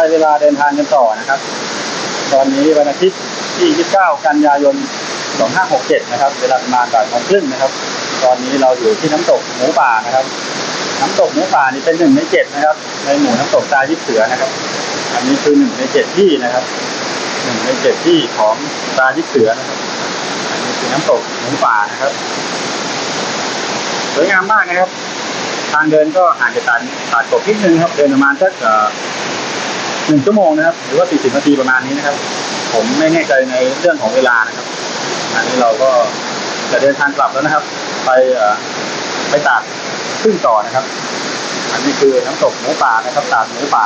ได้เวลาเดินทางกันต่อนะครับ ตอนนี้วันอาทิตย์ที่ 29 กันยายน 2567 นะครับ เวลาประมาณบ่ายโมงครึ่งนะครับ ตอนนี้เราอยู่ที่น้ำตกหมูป่านะครับ น้ำตกหมูป่านี่เป็นหนึ่งในเจ็ดนะครับ ในหมู่น้ำตกตายิบเสือนะครับ อันนี้คือหนึ่งในเจ็ดที่นะครับหนึ่งในเจ็ดที่ของตายิบเสือนะครับ อันนี้คือน้ำตกหมูป่านะครับ สวยงามมากนะครับ ทางเดินก็ห่างจากตาดตาดกบนิดนึงครับ เดินประมาณสัก หนึ่งชั่วโมงนะครับ หรือว่าสี่สิบนาทีประมาณนี้นะครับ ผมไม่แน่ใจในเรื่องของเวลานะครับ อันนี้เราก็จะเดินทางกลับแล้วนะครับ ไปไปตาดขึ้นต่อนะครับ อันนี้คือน้ำตกหมูป่านะครับตาดหมูป่า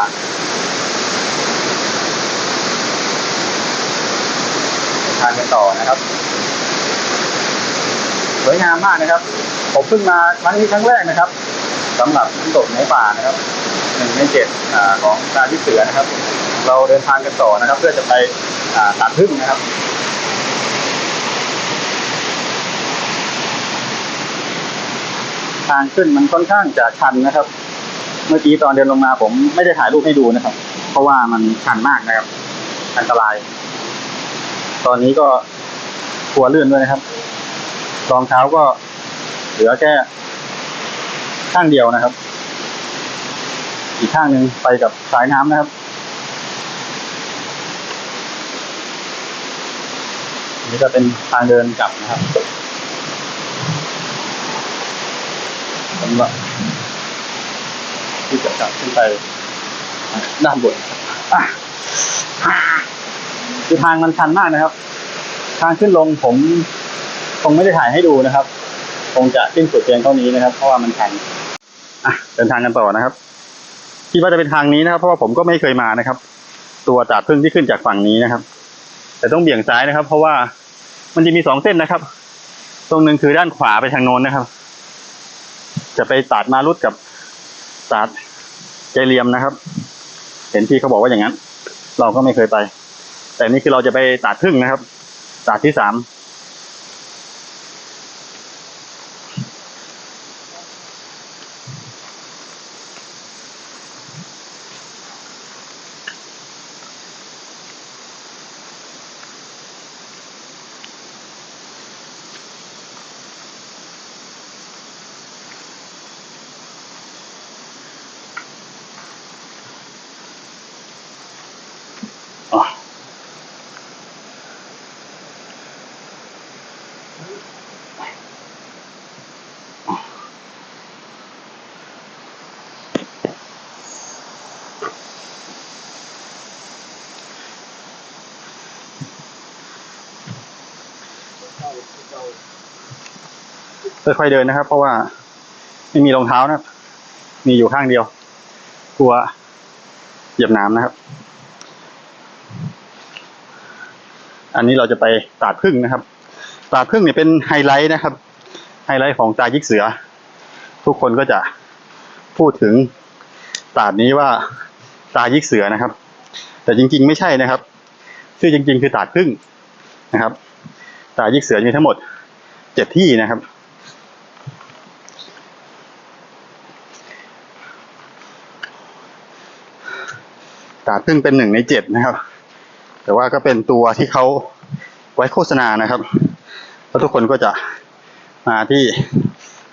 ทางกันต่อนะครับสวยงามมากนะครับ ผมเพิ่งมาครั้งนี้ครั้งแรกนะครับ สำหรับน้ำตกหมูป่านะครับหนึ่งในเจ็ดของการที่เสือนะครับ เราเดินทางกันต่อนะครับ เพื่อจะไปอ่าตัดพึ่งนะครับทางขึ้นมันค่อนข้างจะชันนะครับ เมื่อกี้ตอนเดินลงมาผมไม่ได้ถ่ายรูปให้ดูนะครับ เพราะว่ามันชันมากนะครับ อันตราย ตอนนี้ก็กลัวลื่นด้วยนะครับ รองเท้าก็เหลือแค่ ข้างเดียวนะครับ อีกข้างหนึ่งไปกับสายน้ำนะครับนี่จะเป็นทางเดินกลับนะครับสำหรับที่จะกลับขึ้นไปด้านบนคือทางมันชันมากนะครับ ทางขึ้นลงผมคงไม่ได้ถ่ายให้ดูนะครับ คงจะสิ้นสุดเพียงเท่านี้นะครับ เพราะว่ามันชัน อะเดินทางกันต่อนะครับคิดว่าจะเป็นทางนี้นะครับ เพราะว่าผมก็ไม่เคยมานะครับ ตัวตาดพึ่งที่ขึ้นจากฝั่งนี้นะครับ แต่ต้องเบี่ยงซ้ายนะครับ เพราะว่ามันจะมีสองเส้นนะครับ ตรงหนึ่งคือด้านขวาไปทางโน้นนะครับ จะไปตัดมารุดกับตัดใจเรียมนะครับ เห็นพี่เขาบอกว่าอย่างนั้น เราก็ไม่เคยไป แต่นี่คือเราจะไปตัดพึ่งนะครับตัดที่สาม ค่อยๆเดินนะครับ เพราะว่าไม่มีรองเท้านะครับ มีอยู่ข้างเดียว กลัวเหยียบน้ำนะครับ อันนี้เราจะไปตาดพึ่งนะครับ ตาดพึ่งเนี่ยเป็นไฮไลท์นะครับ ไฮไลท์ของตายิกเสือ ทุกคนก็จะพูดถึงตาดนี้ว่าตายิกเสือนะครับ แต่จริงๆไม่ใช่นะครับ ชื่อจริง ๆ คือตาดพึ่งนะครับ ตายิกเสือมีทั้งหมดเจ็ดที่นะครับ ตาดพึ่งเป็นหนึ่งในเจ็ดนะครับ แต่ว่าก็เป็นตัวที่เขาไว้โฆษณานะครับแล้วทุกคนก็จะมาที่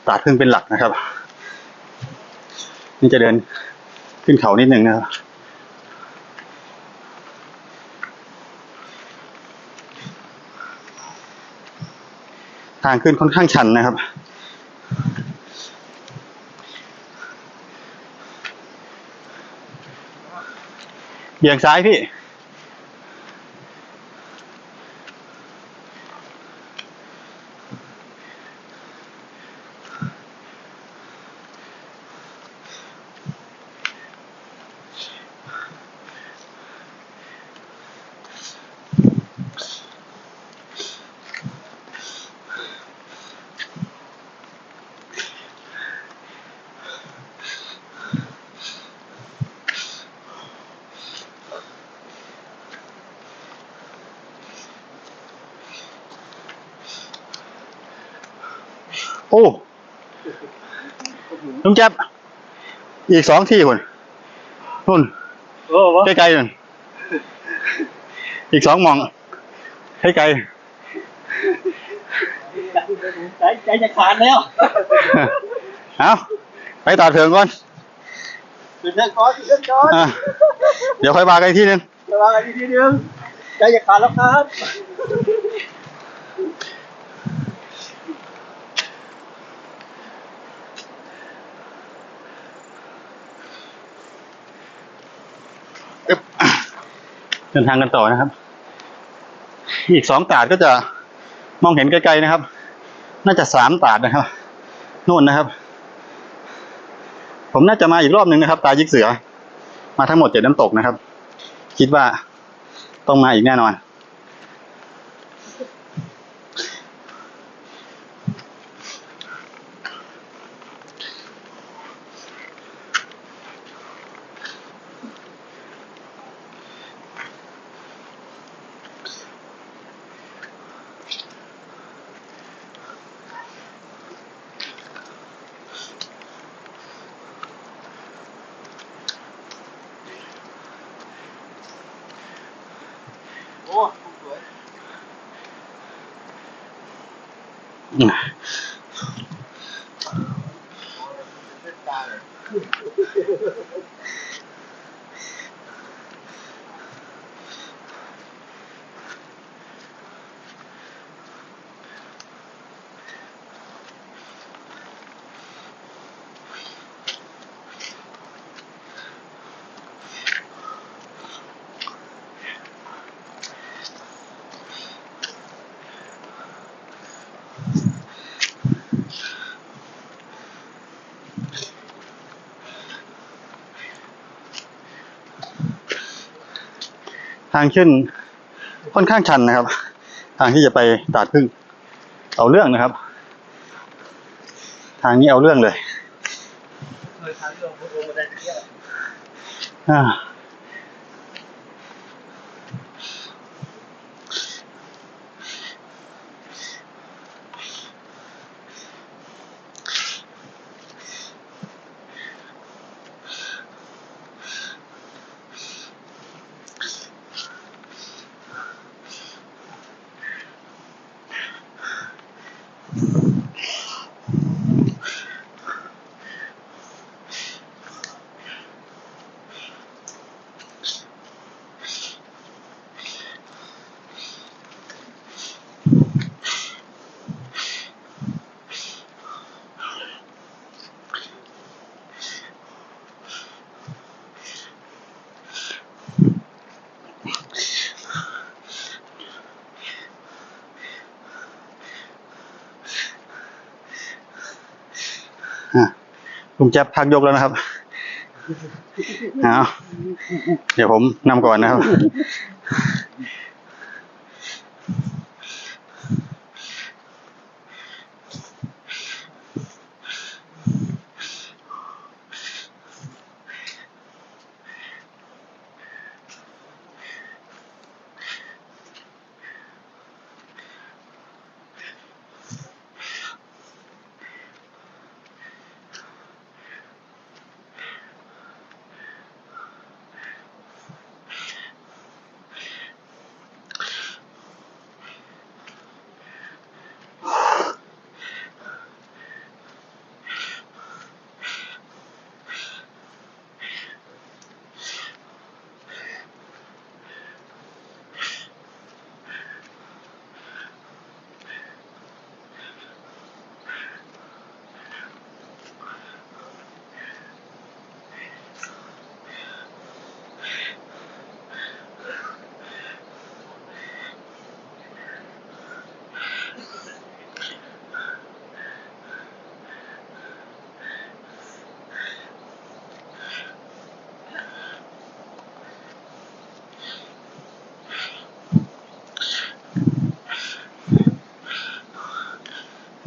ตาดพึ่งเป็นหลักนะครับ นี่จะเดินขึ้นเขานิดหนึ่งนะครับทางขึ้นค่อนข้างชันนะครับ เบี่ยงซ้ายพี่ โอ้ลุงแจ๊บอีกสองที่คนนุ่นโอ้วะใกล้ๆนั่นอีกสองหมองใกล้ใจใจจะขาดแล้วๆเอาไปต่อเถิงก่อนเป็นเรื่องก้อนเป็นเรื่องก้อนอะเดี๋ยวค่อยมากันอีกที่นึงระวังอีกทีนึงใจจะขาดแล้วครับอึ๊บ เดินทางกันต่อนะครับ อีกสองตาดก็จะมองเห็นไกลๆนะครับ น่าจะสามตาดนะครับนู่นนะครับ ผมน่าจะมาอีกรอบหนึ่งนะครับ ตายิกเสือ มาทั้งหมดเจ็ดน้ำตกนะครับ คิดว่าต้องมาอีกแน่นอน อื ทางขึ้นค่อนข้างชันนะครับ ทางที่จะไปตาดพึ่ง เอาเรื่องนะครับ ทางนี้เอาเรื่องเลยเคยทานเรื่องพุทโธมา ลุงแจ๊บพักยกแล้วนะครับเอาเดี๋ยวผมนำก่อนนะครับ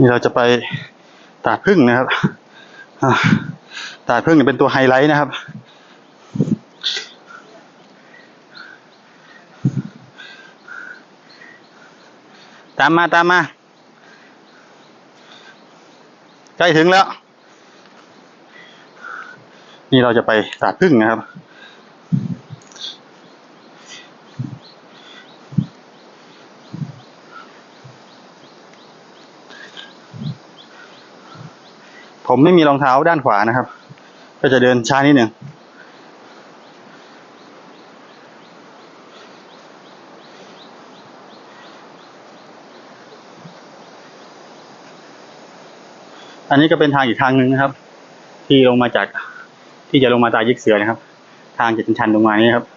นี่เราจะไปตาดพึ่งนะครับตาดพึ่งเนี่ยเป็นตัวไฮไลท์นะครับ ตามมาตามมา ใกล้ถึงแล้ว นี่เราจะไปตาดพึ่งนะครับ ผมไม่มีรองเท้าด้านขวานะครับ ก็จะเดินช้านิดหนึ่งอันนี้ก็เป็นทางอีกทางหนึ่งนะครับ ที่ลงมาจากที่จะลงมาตายิกเสือนะครับ ทางจะชันๆลงมานี่ครับ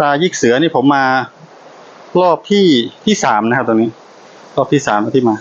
ตายิกเสือนี่ผมมารอบที่ที่สามนะครับตรงนี้ รอบที่สามที่มา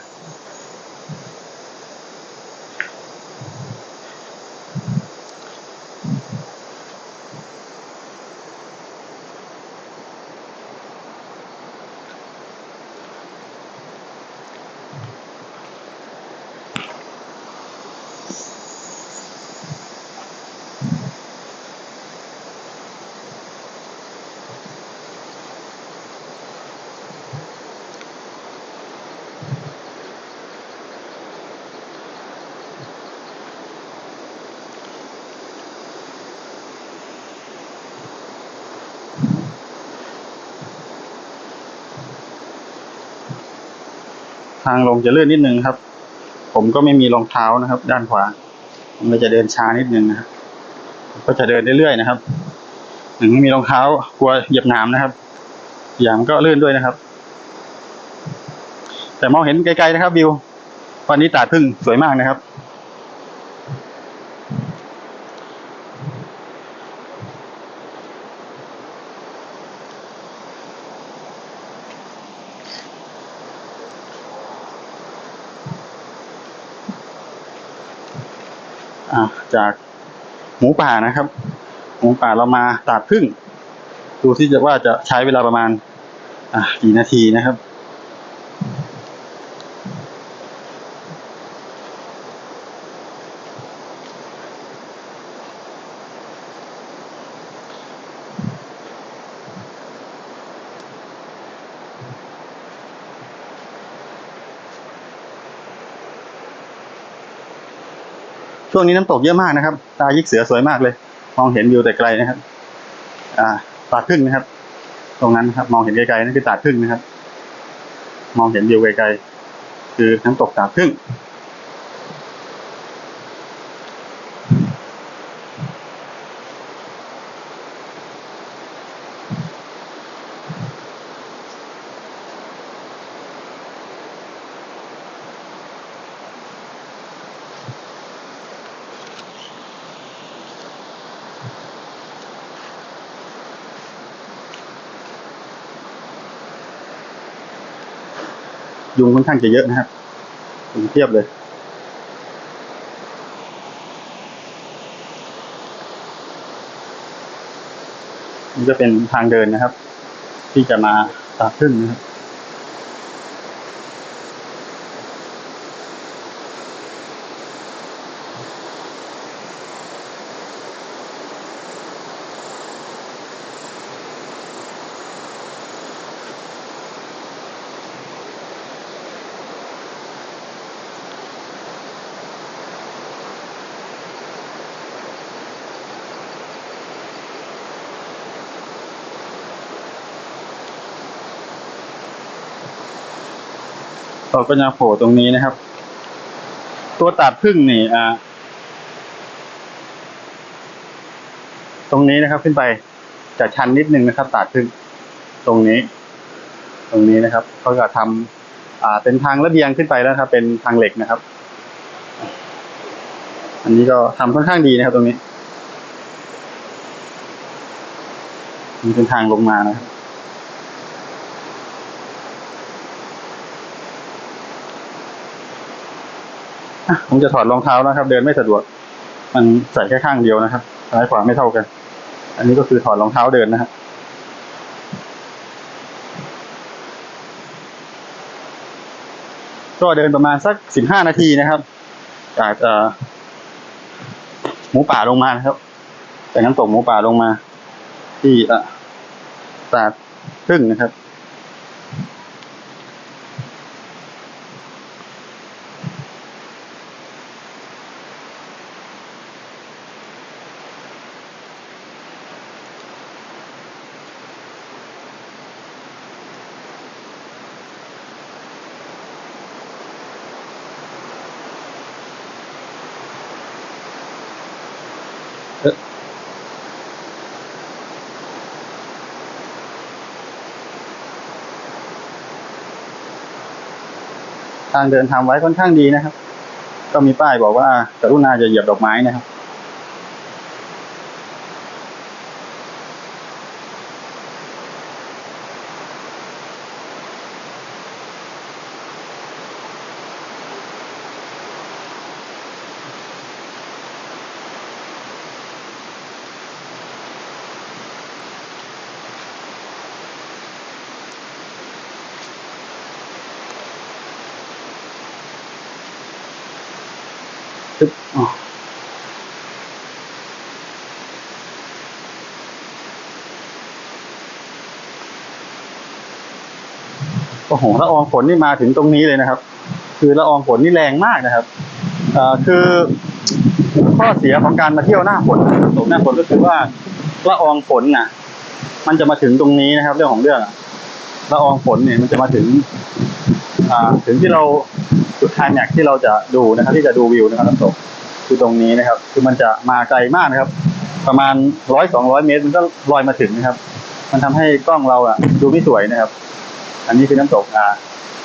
ทางลงจะเลื่อนนิดนึงครับ ผมก็ไม่มีรองเท้านะครับ ด้านขวาผมก็จะเดินช้านิดนึงนะครับ ก็จะเดินเรื่อยๆนะครับถึงมีรองเท้ากลัวเหยียบหน้ำนะครับยางก็ลื่นด้วยนะครับ แต่มองเห็นไกลๆนะครับวิว วันนี้ตาดพึ่งสวยมากนะครับ จากหมูป่านะครับ หมูป่าเรามาตาดพึ่ง ดูที่จะว่าจะใช้เวลาประมาณกี่นาทีนะครับ ช่วงนี้น้ำตกเยอะมากนะครับ ตายิกเสือสวยมากเลย มองเห็นวิวแต่ไกลนะครับ อ่าตาดพึ่งนะครับ ตรงนั้นนะครับ มองเห็นไกลๆนั่นคือตาดพึ่งนะครับ มองเห็นวิวไกลๆคือน้ำตกตาดพึ่ง ยุงค่อนข้างจะเยอะนะครับยุงเทียบเลย นี่จะเป็นทางเดินนะครับ ที่จะมาตากพึ่งนะครับ เราก็จะโผล่ตรงนี้นะครับ ตัวตัดพึ่งนี่อ่าตรงนี้นะครับขึ้นไปจะชันนิดนึงนะครับตัดพึ่งตรงนี้ ตรงนี้นะครับเขาจะทำอ่าเป็นทางระเบียงขึ้นไปแล้วครับ เป็นทางเหล็กนะครับ อันนี้ก็ทำค่อนข้างดีนะครับ ตรงนี้มีเป็นทางลงมานะครับ ผมจะถอดรองเท้าแล้วครับ เดินไม่สะดวก มันใส่แค่ข้างเดียวนะครับซ้ายขวาไม่เท่ากัน อันนี้ก็คือถอดรองเท้าเดินนะครับก็เดินประมาณสักสิบห้านาทีนะครับจากหมูป่าลงมานะครับจากน้ำตกหมูป่าลงมา ที่ตาดพึ่งนะครับ ทางเดินทำไว้ค่อนข้างดีนะครับ ก็มีป้ายบอกว่า กรุณาจะเหยียบดอกไม้นะครับ ปึ๊บอ๋อโอ้โหละอองฝนนี่มาถึงตรงนี้เลยนะครับ คือละอองฝนนี่แรงมากนะครับเอ่อคือข้อเสียของการมาเที่ยวหน้าฝนนะครับตกหน้าฝนก็คือว่าละอองฝนน่ะ มันจะมาถึงตรงนี้นะครับ เรื่องของเรื่องละอองฝนเนี่ยมันจะมาถึง อ่า ถึงที่เรา จุดไฮแม็กที่เราจะดูนะครับ ที่จะดูวิวนะครับน้ำตกคือตรงนี้นะครับ คือมันจะมาไกลมากนะครับ ประมาณร้อยสองร้อยเมตร มันก็ลอยมาถึงนะครับ มันทำให้กล้องเราอะดูไม่สวยนะครับ อันนี้คือน้ำตกอ่า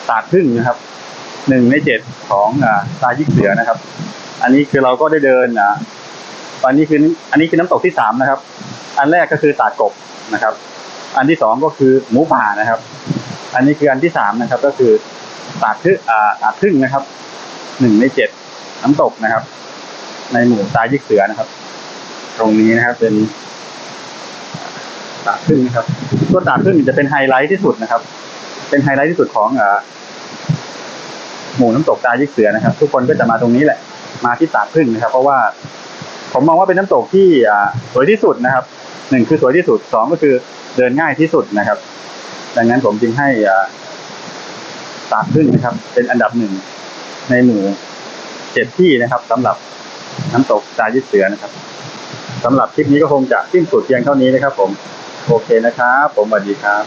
ตาดพึ่งนะครับหนึ่งในเจ็ดของอ่าตายิกเสือนะครับ อันนี้คือเราก็ได้เดินอ่าอันนี้คืออันนี้คือน้ำตกที่สามนะครับ อันแรกก็คือตากบนะครับ อันที่สองก็คือหมูป่านะครับ อันนี้คืออันที่สามนะครับ ก็คือ ตาดพึ่งอ่าตาดพึ่งนะครับหนึ่งในเจ็ดน้ำตกนะครับ ในหมู่ตายิกเสือนะครับ ตรงนี้นะครับเป็นตาดพึ่งนะครับ ตัวตาดพึ่งจะเป็นไฮไลท์ที่สุดนะครับ เป็นไฮไลท์ที่สุดของอ่าหมู่น้ำตกตายิกเสือนะครับ ทุกคนก็จะมาตรงนี้แหละ มาที่ตาดพึ่งนะครับ เพราะว่า ผมมองว่าเป็นน้ำตกที่อ่าสวยที่สุดนะครับหนึ่งคือสวยที่สุดสองก็คือเดินง่ายที่สุดนะครับ ดังนั้นผมจึงให้อ่า ตาดพึ่งนะครับ เป็นอันดับหนึ่งในหมู่เจ็ดที่นะครับสำหรับน้ำตกตายิเสือนะครับสำหรับคลิปนี้ก็คงจะสิ้นสุดเพียงเท่านี้นะครับ ผม โอเคนะครับ ผมสวัสดีครับ